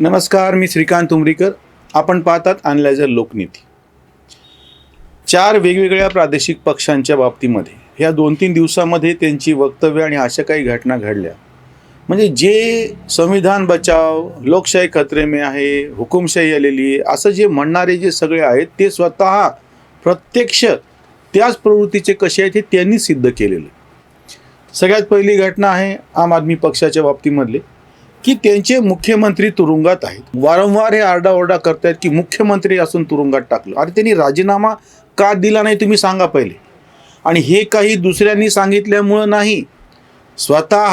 नमस्कार मी श्रीकांत उमरीकर. आपण पाहतात अनलायझर लोकनीती. चार वेगवेगळ्या प्रादेशिक पक्षांच्या बाबतीमध्ये ह्या दोन तीन दिवसामध्ये त्यांची वक्तव्य आणि अशा काही घटना घडल्या. म्हणजे जे संविधान बचाव लोकशाही खतरे में आहे हुकुमशाही आलेली आहे असं जे म्हणणारे जे सगळे आहेत ते स्वतः प्रत्यक्ष त्याच प्रवृत्तीचे कसे आहेत हे त्यांनी सिद्ध केलेले सगळ्यात पहिली घटना आहे आम आदमी पक्षाच्या बाबतीमधले. की त्यांचे मुख्यमंत्री तुरुंगात आहेत. वारंवार हे आरडाओरडा करतायत की मुख्यमंत्री असून तुरुंगात टाकलं. आणि त्यांनी राजीनामा का दिला नाही तुम्ही सांगा पहिले. आणि हे काही दुसऱ्यांनी सांगितल्यामुळं नाही. स्वतः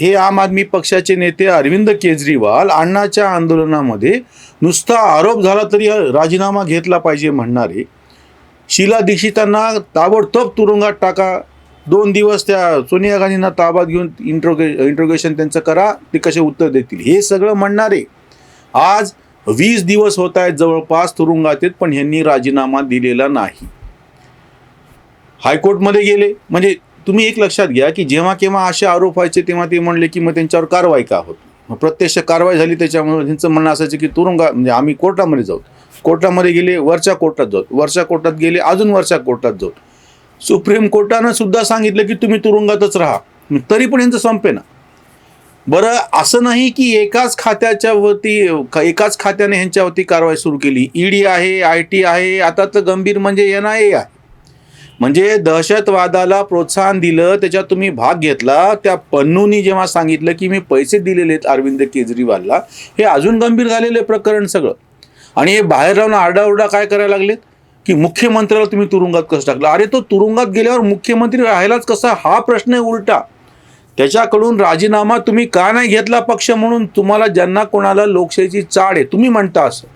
हे आम आदमी पक्षाचे नेते अरविंद केजरीवाल अण्णाच्या आंदोलनामध्ये नुसता आरोप झाला तरी राजीनामा घेतला पाहिजे म्हणणारे. शीला दीक्षितांना ताबडतोब तुरुंगात टाका. दोन दिवस त्या सोनिया गांधींना ताब्यात घेऊन इंट्रोगे इंट्रोगेशन त्यांचं करा ते कसे उत्तर देतील? हे सगळं म्हणणारे. आज वीस दिवस होत आहेत जवळपास तुरुंगात आहेत पण ह्यांनी राजीनामा दिलेला नाही. हायकोर्टमध्ये गेले. म्हणजे तुम्ही एक लक्षात घ्या की जेव्हा केव्हा असे आरोप व्हायचे तेव्हा ते म्हणले की मग त्यांच्यावर कारवाई का होत? मग प्रत्यक्ष कारवाई झाली त्याच्यामुळे त्यांचं म्हणणं असायचं की तुरुंगा म्हणजे आम्ही कोर्टामध्ये जाऊ. कोर्टामध्ये गेले वरच्या कोर्टात जाऊ. वरच्या कोर्टात गेले अजून वरच्या कोर्टात जाऊ. सुप्रीम कोर्टानं सुद्धा सांगितलं की तुम्ही तुरुंगातच राहा. तरी पण यांचं संपे ना बरं असं नाही की एकाच खात्याच्या वरती एकाच खात्याने ह्यांच्यावरती कारवाई सुरू केली. ईडी आहे आय टी आहे आता तर गंभीर म्हणजे एन आय ए आहे. म्हणजे दहशतवादाला प्रोत्साहन दिलं त्याच्यात तुम्ही भाग घेतला. त्या पन्नूनी जेव्हा सांगितलं की मी पैसे दिलेले आहेत अरविंद केजरीवालला हे अजून गंभीर झालेलं प्रकरण सगळं. आणि हे बाहेर राहून आरडाओरडा काय करायला लागलेत? की मुख्यमंत्र्याला तुम्ही तुरुंगात कसं टाकलं? अरे तो तुरुंगात गेल्यावर मुख्यमंत्री राहायलाच कसा? हा प्रश्न आहे उलटा. त्याच्याकडून राजीनामा तुम्ही का नाही घेतला पक्ष म्हणून? तुम्हाला ज्यांना कोणाला लोकशाहीची चाड आहे तुम्ही म्हणता असं.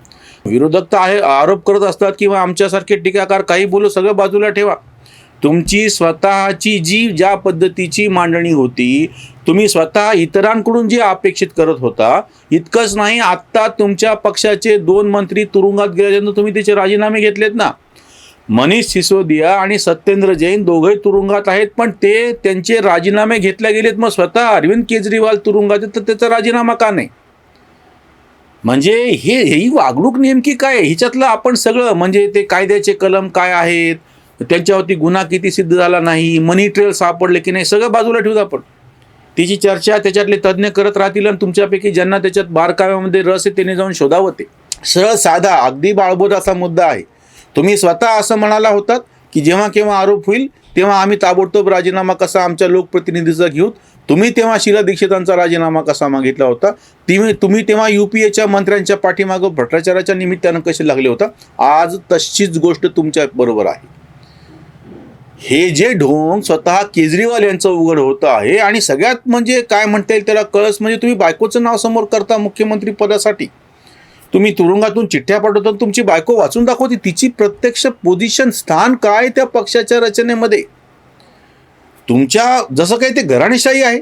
विरोधक तर आहे आरोप करत असतात किंवा आमच्यासारखे टीकाकार काही बोलू सगळं बाजूला ठेवा. तुमची स्वतःची जी ज्या पद्धतीची मांडणी होती तुम्ही स्वतः इतरांकडून जी अपेक्षित करत होता इतकंच नाही आत्ता तुमच्या पक्षाचे दोन मंत्री तुरुंगात गेल्यानंतर तुम्ही त्याचे राजीनामे घेतलेत ना? मनीष सिसोदिया आणि सत्येंद्र जैन दोघे तुरुंगात आहेत पण ते त्यांचे राजीनामे घेतले गेलेत. मग स्वतः अरविंद केजरीवाल तुरुंगात आहेत तर त्याचा राजीनामा का नाही? म्हणजे हे ही वागणूक नेमकी काय ह्याच्यातलं हिच्यातलं आपण सगळं म्हणजे ते कायद्याचे कलम काय आहेत? त्यांच्यावरती गुन्हा किती सिद्ध झाला नाही? मनी ट्रेल सापडले की नाही? सगळं बाजूला ठेवू आपण. तिची चर्चा त्याच्यातले तज्ज्ञ करत राहतील आणि तुमच्यापैकी ज्यांना त्याच्यात बारकाव्यामध्ये रस आहे त्याने जाऊन शोधावं ते. सरळ साधा अगदी बाळबोध असा मुद्दा आहे. तुम्ही स्वतः असं म्हणाला होतात की जेव्हा केव्हा आरोप होईल तेव्हा आम्ही ताबडतोब राजीनामा कसा आमच्या लोकप्रतिनिधीचा घेऊ तुम्ही तेव्हा शीला दीक्षितांचा राजीनामा कसा मागितला होता? तुम्ही तुम्ही तेव्हा यू पी एच्या मंत्र्यांच्या पाठीमागं भ्रष्टाचाराच्या निमित्तानं कसे लागले होता? आज तशीच गोष्ट तुमच्या बरोबर आहे. हे जे ढोंग स्वतः केजरीवाल यांचं उघड होतं आहे आणि सगळ्यात म्हणजे काय म्हणता येईल त्याला कळस म्हणजे तुम्ही बायकोचं नाव समोर करता मुख्यमंत्री पदासाठी. तुम्ही तुरुंगातून चिठ्ठ्या पाठवता तुमची बायको वाचून दाखवते. तिची प्रत्यक्ष पोझिशन स्थान काय त्या पक्षाच्या रचनेमध्ये? तुमच्या जसं काही ते घराणेशाही आहे.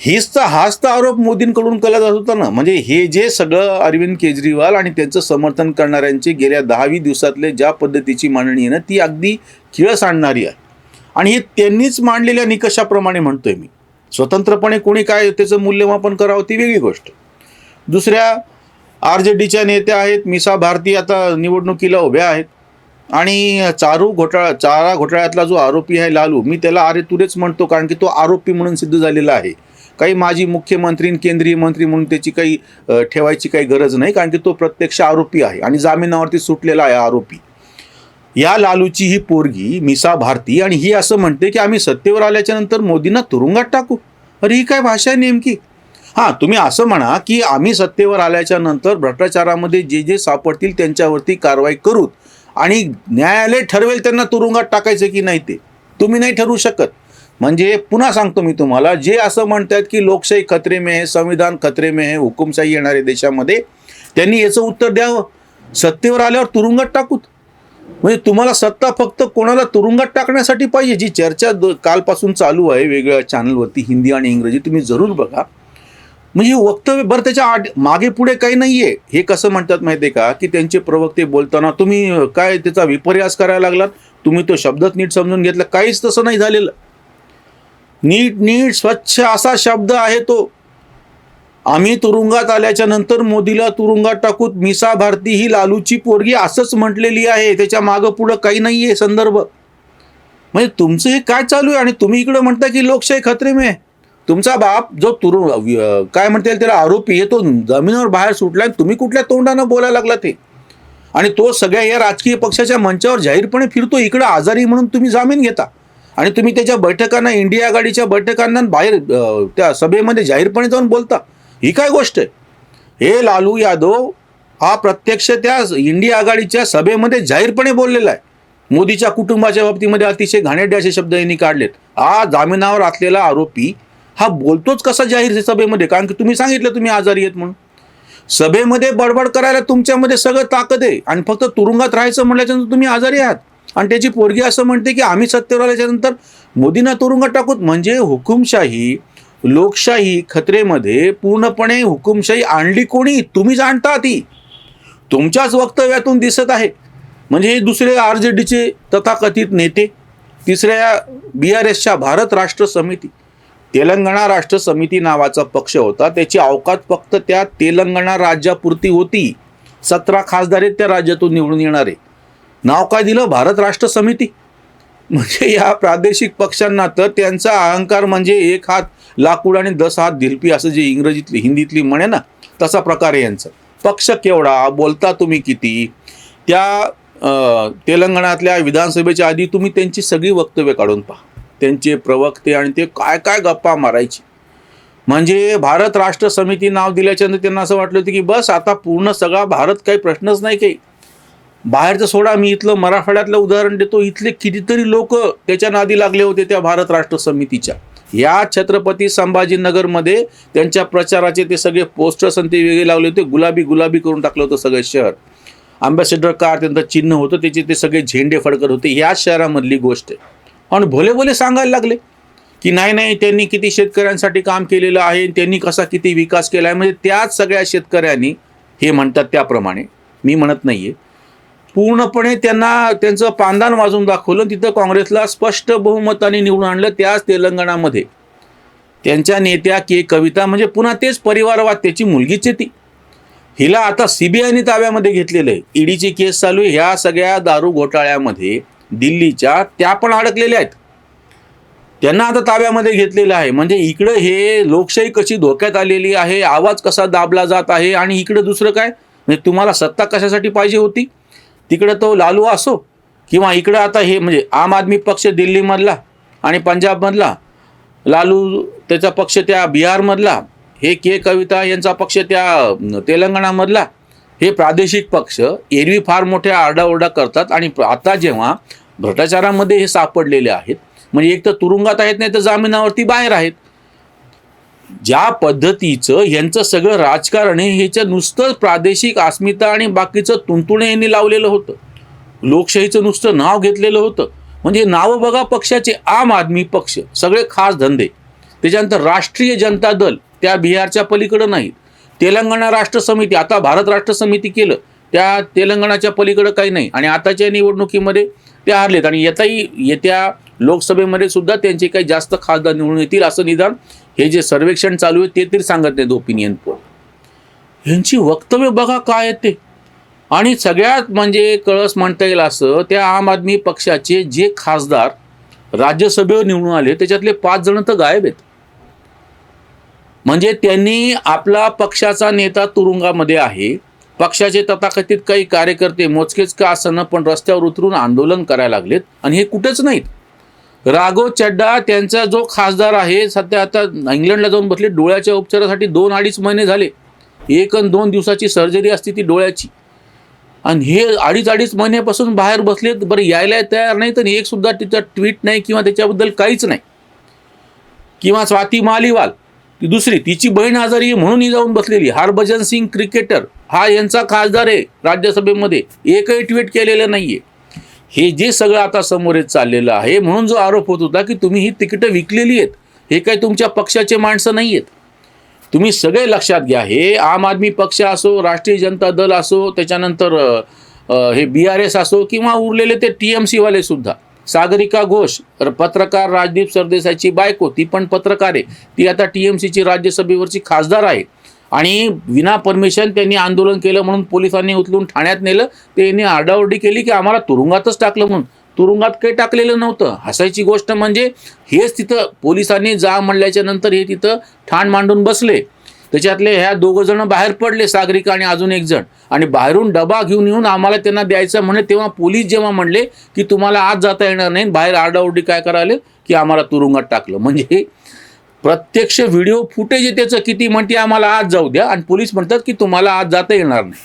हीच तर हाच तर आरोप मोदींकडून केला जात होता ना. म्हणजे हे जे सगळं अरविंद केजरीवाल आणि त्यांचं समर्थन करणाऱ्यांचे गेल्या दहावी दिवसातले ज्या पद्धतीची मांडणी आहे ना ती अगदी खिळस आणणारी आहे. आणि हे त्यांनीच मांडलेल्या निकषाप्रमाणे म्हणतोय मी. स्वतंत्रपणे कोणी काय त्याचं मूल्यमापन करावं ती वेगळी गोष्ट. दुसऱ्या आर जे डीच्या नेत्या आहेत मिसा भारती आता निवडणुकीला उभ्या आहेत. आणि चारू घोटाळा चारा घोटाळ्यातला जो आरोपी आहे लालू मी त्याला अरे तुरेच म्हणतो कारण की तो आरोपी म्हणून सिद्ध झालेला आहे. काही माजी मुख्यमंत्री आणि केंद्रीय मंत्री म्हणून त्याची काही ठेवायची काही गरज नाही कारण की तो प्रत्यक्ष आरोपी आहे आणि जामिनावरती सुटलेला आहे आरोपी. या लालूची ही पोरगी मिसा भारती आणि ही असं म्हणते की आम्ही सत्तेवर आल्याच्यानंतर मोदींना तुरुंगात टाकू. अरे ही काय भाषा आहे नेमकी? हां तुम्ही असं म्हणा की आम्ही सत्तेवर आल्याच्यानंतर भ्रष्टाचारामध्ये जे जे सापडतील त्यांच्यावरती कारवाई करूत आणि न्यायालय ठरवेल त्यांना तुरुंगात टाकायचं की नाही ते तुम्ही नाही ठरवू शकत. म्हणजे पुन्हा सांगतो मी तुम्हाला जे असं म्हणतात की लोकशाही खतरे में संविधान खतरे में है हुकुमशाही येणाऱ्या देशामध्ये त्यांनी याचं उत्तर द्यावं. सत्तेवर आल्यावर तुरुंगात टाकूत. म्हणजे तुम्हाला सत्ता फक्त कोणाला तुरुंगात टाकण्यासाठी पाहिजे जी चर्चा द- कालपासून चालू आहे वेगवेगळ्या चॅनलवरती हिंदी आणि इंग्रजी तुम्ही जरूर बघा. म्हणजे वक्तव्य बरं त्याच्या आड मागे पुढे काही नाही आहे हे कसं म्हणतात माहिती आहे का की त्यांचे प्रवक्ते बोलताना तुम्ही काय त्याचा विपर्यास करायला लागलात? तुम्ही तो शब्दच नीट समजून घेतला. काहीच तसं नाही झालेलं. नीट नीट स्वच्छ असा शब्द आहे तो. आम्ही तुरुंगात आल्याच्यानंतर मोदीला तुरुंगात टाकूत मिसा भारती ही लालूची पोरगी असंच म्हटलेली आहे. त्याच्या मागं पुढं काही नाही आहे संदर्भ. म्हणजे तुमचं हे काय चालू आहे? आणि तुम्ही इकडं म्हणता की लोकशाही खतरे में आहे. तुमचा बाप जो तुरु काय म्हणता येईल त्याला आरोपी आहे तो जमिनीवर बाहेर सुटला आणि तुम्ही कुठल्या तोंडानं बोलायला लागला ते? आणि तो सगळ्या या राजकीय पक्षाच्या मंचावर जाहीरपणे फिरतो इकडं आजारी म्हणून तुम्ही जामीन घेता. आणि तुम्ही त्याच्या बैठकांना इंडिया आघाडीच्या बैठकांना बाहेर त्या सभेमध्ये जाहीरपणे जाऊन बोलता. ही काय गोष्ट आहे? हे लालू यादव हा प्रत्यक्ष त्या इंडिया आघाडीच्या सभेमध्ये जाहीरपणे बोललेला आहे. मोदीच्या कुटुंबाच्या बाबतीमध्ये अतिशय घाणेरडे असे शब्द यांनी काढलेत. हा जामिनावर असलेला आरोपी हा बोलतोच कसा जाहीर सभेमध्ये? कारण की तुम्ही सांगितलं तुम्ही आजारी आहेत म्हणून. सभेमध्ये बडबड करायला तुमच्यामध्ये सगळं ताकद आहे. आणि फक्त तुरुंगात राहायचं म्हटल्याच्यानंतर तुम्ही आजारी आहात. आणि त्याची पोरगी असं म्हणते की आम्ही सत्तेवर आल्याच्यानंतर मोदींना तुरुंगात टाकूत. म्हणजे हुकुमशाही लोकशाही खतरेमध्ये पूर्णपणे हुकुमशाही आणली कोणी? तुम्हीच आणता ती तुमच्याच वक्तव्यातून दिसत आहे. म्हणजे हे दुसरे आर जे डीचे तथाकथित नेते तिसऱ्या बी आर एसच्या भारत राष्ट्र समिती. तेलंगणा राष्ट्र समिती नावाचा पक्ष होता. त्याची अवकात फक्त त्या तेलंगणा राज्यापुरती होती. सतरा खासदार आहेत त्या राज्यातून निवडून येणारे. नाव काय दिलं? भारत राष्ट्र समिती. म्हणजे या प्रादेशिक पक्षांना तर त्यांचा अहंकार म्हणजे एक हात लाकूड आणि दस हात धिलपी असं जे इंग्रजीतली हिंदीतली म्हणे ना तसा प्रकार आहे यांचा. पक्ष केवढा? बोलता तुम्ही किती? त्या तेलंगणातल्या विधानसभेच्या आधी तुम्ही त्यांची सगळी वक्तव्य काढून पहा. त्यांचे प्रवक्ते आणि ते काय काय गप्पा मारायचे. म्हणजे भारत राष्ट्र समिती नाव दिल्याच्यानंतर त्यांना असं वाटलं होतं की बस आता पूर्ण सगळा भारत काही प्रश्नच नाही काही. बाहेरचं सोडा मी इथलं मराठवाड्यातलं उदाहरण देतो. इथले कितीतरी लोक त्याच्या नादी लागले होते त्या भारत राष्ट्र समितीच्या. या छत्रपती संभाजीनगरमध्ये त्यांच्या प्रचाराचे ते सगळे पोस्टर्स आणि ते वेगळे लावले होते. गुलाबी गुलाबी करून टाकलं होतं सगळं शहर. अँबॅसेडर कार त्यांचं चिन्ह होतं त्याचे ते सगळे झेंडे फडकत होते. या शहरामधली गोष्ट आहे. आणि भोले भोले सांगायला लागले की नाही नाही त्यांनी किती शेतकऱ्यांसाठी काम केलेलं आहे आणि त्यांनी कसा किती विकास केला आहे म्हणजे त्याच सगळ्या शेतकऱ्यांनी हे म्हणतात त्याप्रमाणे. मी म्हणत नाही आहे पूर्णपणे त्यांना त्यांचं पांदान वाजून दाखवलं तिथं काँग्रेसला स्पष्ट बहुमताने निवडून आणलं त्याच तेलंगणामध्ये. त्यांच्या नेत्या के. कविता म्हणजे पुन्हा तेच परिवारवाद त्याची मुलगीच ती. हिला आता सीबीआयने ताब्यामध्ये घेतलेलं आहे. ईडीची केस चालू आहे. ह्या सगळ्या दारू घोटाळ्यामध्ये दिल्लीच्या त्या पण अडकलेल्या आहेत. त्यांना आता ताब्यामध्ये घेतलेलं आहे. म्हणजे इकडं हे लोकशाही कशी धोक्यात आलेली आहे आवाज कसा दाबला जात आहे आणि इकडं दुसरं काय? म्हणजे तुम्हाला सत्ता कशासाठी पाहिजे होती? तिकडं तो लालू असो किंवा इकडं आता हे म्हणजे आम आदमी पक्ष दिल्लीमधला आणि पंजाबमधला लालू त्याचा पक्ष त्या बिहारमधला हे के कविता यांचा पक्ष त्या तेलंगणामधला हे प्रादेशिक पक्ष एरवी फार मोठ्या आरडाओरडा करतात आणि आता जेव्हा भ्रष्टाचारामध्ये हे सापडलेले आहेत म्हणजे एक तर तुरुंगात आहेत नाही तर जामिनावरती बाहेर आहेत. ज्या पद्धतीचं यांचं सगळं राजकारण आहे ह्याचं नुसतं प्रादेशिक अस्मिता आणि बाकीचं तुंतुणे यांनी लावलेलं होतं. लोकशाहीचं नुसतं नाव घेतलेलं होतं. म्हणजे नावं बघा पक्षाचे आम आदमी पक्ष सगळे खास धंदे. त्याच्यानंतर राष्ट्रीय जनता दल त्या बिहारच्या पलीकडं नाहीत. तेलंगणा राष्ट्र समिती आता भारत राष्ट्र समिती केलं त्या तेलंगणाच्या पलीकडं काही नाही. आणि आताच्या निवडणुकीमध्ये ते हारलेत. आणि येताही येत्या लोकसभेमध्ये सुद्धा त्यांचे काही जास्त खासदार निवडून येतील असं निदान हे जे सर्वेक्षण चालू आहे ते तरी सांगत नाहीत ओपिनियन पोल यांची वक्तव्य बघा काय आहेत ते. आणि सगळ्यात म्हणजे कळस म्हणता येईल असं त्या आम आदमी पक्षाचे जे खासदार राज्यसभेवर निवडून आले त्याच्यातले पाच जण तर गायब आहेत. म्हणजे त्यांनी आपला पक्षाचा नेता तुरुंगामध्ये आहे. पक्षाचे तथाकथित काही कार्यकर्ते मोजकेच का असताना पण रस्त्यावर उतरून आंदोलन करायला लागलेत आणि हे कुठेच नाहीत. राघव चड्डा त्यांचा जो खासदार आहे सध्या आता इंग्लंडला जाऊन बसले डोळ्याच्या उपचारासाठी दोन अडीच महिने झाले. एक आणि दोन दिवसाची सर्जरी असते ती डोळ्याची. आणि हे अडीच अडीच महिन्यापासून बाहेर बसलेत बरं यायला तयार नाही तर एक सुद्धा तिचा ट्विट नाही किंवा त्याच्याबद्दल काहीच नाही. किंवा स्वाती मालिवाल ती दुसरी तिची बहीण आजारी म्हणून ही जाऊन बसलेली. हरभजन सिंग क्रिकेटर हा यांचा खासदार आहे राज्यसभेमध्ये. एकही ट्विट केलेलं नाहीये. हे जे सगळं आता समोर येत चाललेलं आहे म्हणून जो आरोप होत होता की तुम्ही ही तिकीटं विकलेली आहेत हे काही तुमच्या पक्षाचे माणसं नाही आहेत तुम्ही सगळे लक्षात घ्या हे आम आदमी पक्ष असो राष्ट्रीय जनता दल असो त्याच्यानंतर हे बी आर एस असो किंवा उरलेले ते टी एम सीवाले सुद्धा. सागरिका घोष र- पत्रकार राजदीप सरदेसाईची बायको ती पण पत्रकार आहे. ती आता टी एम सीची राज्यसभेवरची खासदार आहे. आणि विना परमिशन त्यांनी आंदोलन केलं म्हणून पोलिसांनी उचलून ठाण्यात नेलं. ते यांनी आरडाओरडी केली की आम्हाला तुरुंगातच टाकलं म्हणून. तुरुंगात काही टाकलेलं नव्हतं. हसायची गोष्ट म्हणजे हेच तिथं पोलिसांनी जा म्हणल्याच्या नंतर हे तिथं ठाण मांडून बसले. त्याच्यातले ह्या दोघं जण बाहेर पडले सागरिका आणि अजून एक जण. आणि बाहेरून डबा घेऊन येऊन आम्हाला त्यांना द्यायचं म्हणे. तेव्हा पोलीस जेव्हा म्हणले की तुम्हाला आज जाता येणार नाही बाहेर आरडाओरडी काय करायला की आम्हाला तुरुंगात टाकलं. म्हणजे प्रत्यक्ष व्हिडिओ फुटेज त्याचं. किती म्हणते आम्हाला आज जाऊ द्या. आणि पोलीस म्हणतात की तुम्हाला आज जाता येणार नाही.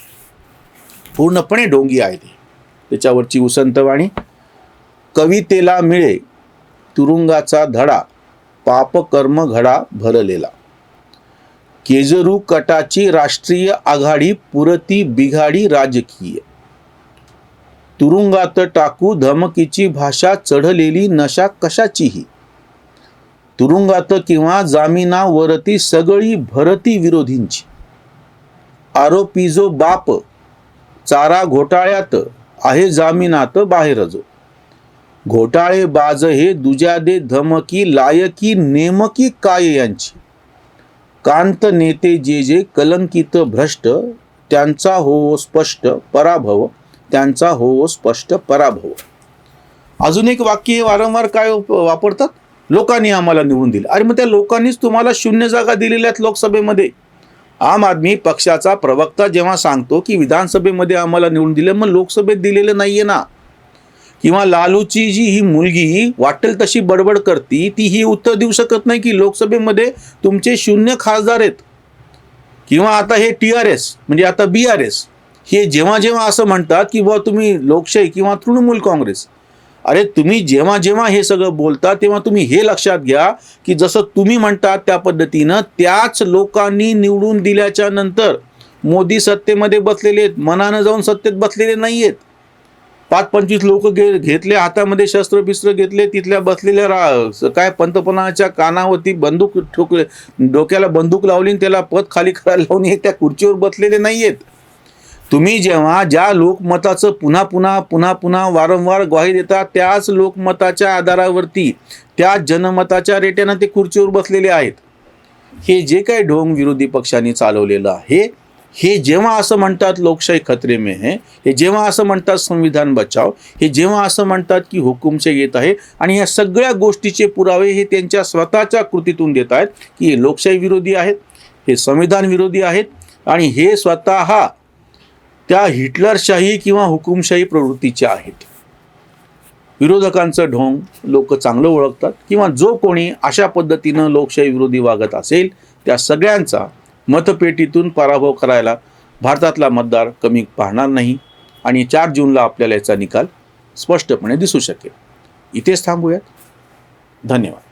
पूर्णपणे डोंगी आहे ते. त्याच्यावरची उसंतवाणी कवितेला मिळे तुरुंगाचा धडा पापकर्म घडा भरलेला. केजरू कटाची राष्ट्रीय आघाडी पुरती बिघाडी राजकीय. तुरुंगात टाकू धमकीची भाषा चढलेली नशा कशाचीही. तुरुंगात किंवा जामिनावरती सगळी भरती विरोधींची. आरोपी जो बाप चारा घोटाळ्यात आहे जामिनात बाहेर जो. घोटाळे बाज हे दुजादे धमकी लायकी नेमकी काय यांची? कांत नेते जे जे कलंकित भ्रष्ट त्यांचा होवो स्पष्ट पराभव त्यांचा होवो स्पष्ट पराभव. अजून एक वाक्य हे वारंवार काय वापरतात? लोकांनी आम्हाला निवडून दिलं. अरे मग त्या लोकांनीच तुम्हाला शून्य जागा दिलेल्या आहेत लोकसभेमध्ये. आम आदमी पक्षाचा प्रवक्ता जेव्हा सांगतो की विधानसभेमध्ये आम्हाला निवडून दिलं मग लोकसभेत दिलेलं नाही आहे ना. किंवा लालूची जी ही मुलगी वाटेल तशी बडबड करती ती ही उत्तर देऊ शकत नाही की लोकसभेमध्ये तुमचे शून्य खासदार आहेत. किंवा आता हे टी आर एस म्हणजे आता बी आर एस हे जेव्हा जेव्हा असं म्हणतात की बुवा तुम्ही लोकशाही किंवा तृणमूल काँग्रेस अरे तुम्ही जेव्हा जेव्हा हे सगळं बोलता तेव्हा तुम्ही हे लक्षात घ्या की जसं तुम्ही म्हणतात त्या पद्धतीनं त्याच लोकांनी निवडून दिल्याच्या नंतर मोदी सत्तेमध्ये बसलेले आहेत मनानं जाऊन सत्तेत बसलेले नाही आहेत पाच पंचवीस लोक घे घेतले हातामध्ये शस्त्र बिस्त्र घेतले तिथल्या बसलेल्या रा काय पंतप्रधानाच्या कानावरती बंदूक ठोकले डोक्याला बंदूक लावली आणि त्याला पद खाली करायला लावून हे त्या खुर्चीवर बसलेले नाही आहेत तुम्ही जेव्हा ज्या लोकमताचं पुन्हा पुन्हा पुन्हा पुन्हा वारंवार ग्वाही देता त्याच लोकमताच्या आधारावरती त्या जनमताच्या रेट्यानं ते खुर्चीवर बसलेले आहेत. हे जे काही ढोंग विरोधी पक्षांनी चालवलेलं आहे हे जेव्हा असं म्हणतात लोकशाही खतरे में है हे जेव्हा असं म्हणतात संविधान बचाव हे जेव्हा असं म्हणतात की हुकुमशाही येत आहे आणि या सगळ्या गोष्टीचे पुरावे हे त्यांच्या स्वतःच्या कृतीतून देत आहेत की हे लोकशाही विरोधी आहेत हे संविधान विरोधी आहेत आणि हे स्वतः त्या हिटलरशाही किंवा हुकुमशाही प्रवृत्तीच्या आहेत. विरोधकांचं ढोंग लोक चांगलं ओळखतात किंवा जो कोणी अशा पद्धतीनं लोकशाही विरोधी वागत असेल त्या सगळ्यांचा मतपेटीतून पराभव करायला भारतातला मतदार कमी पाहणार नाही आणि चार जूनला आपल्याला याचा निकाल स्पष्टपणे दिसू शकेल. इथेच थांबूयात. धन्यवाद.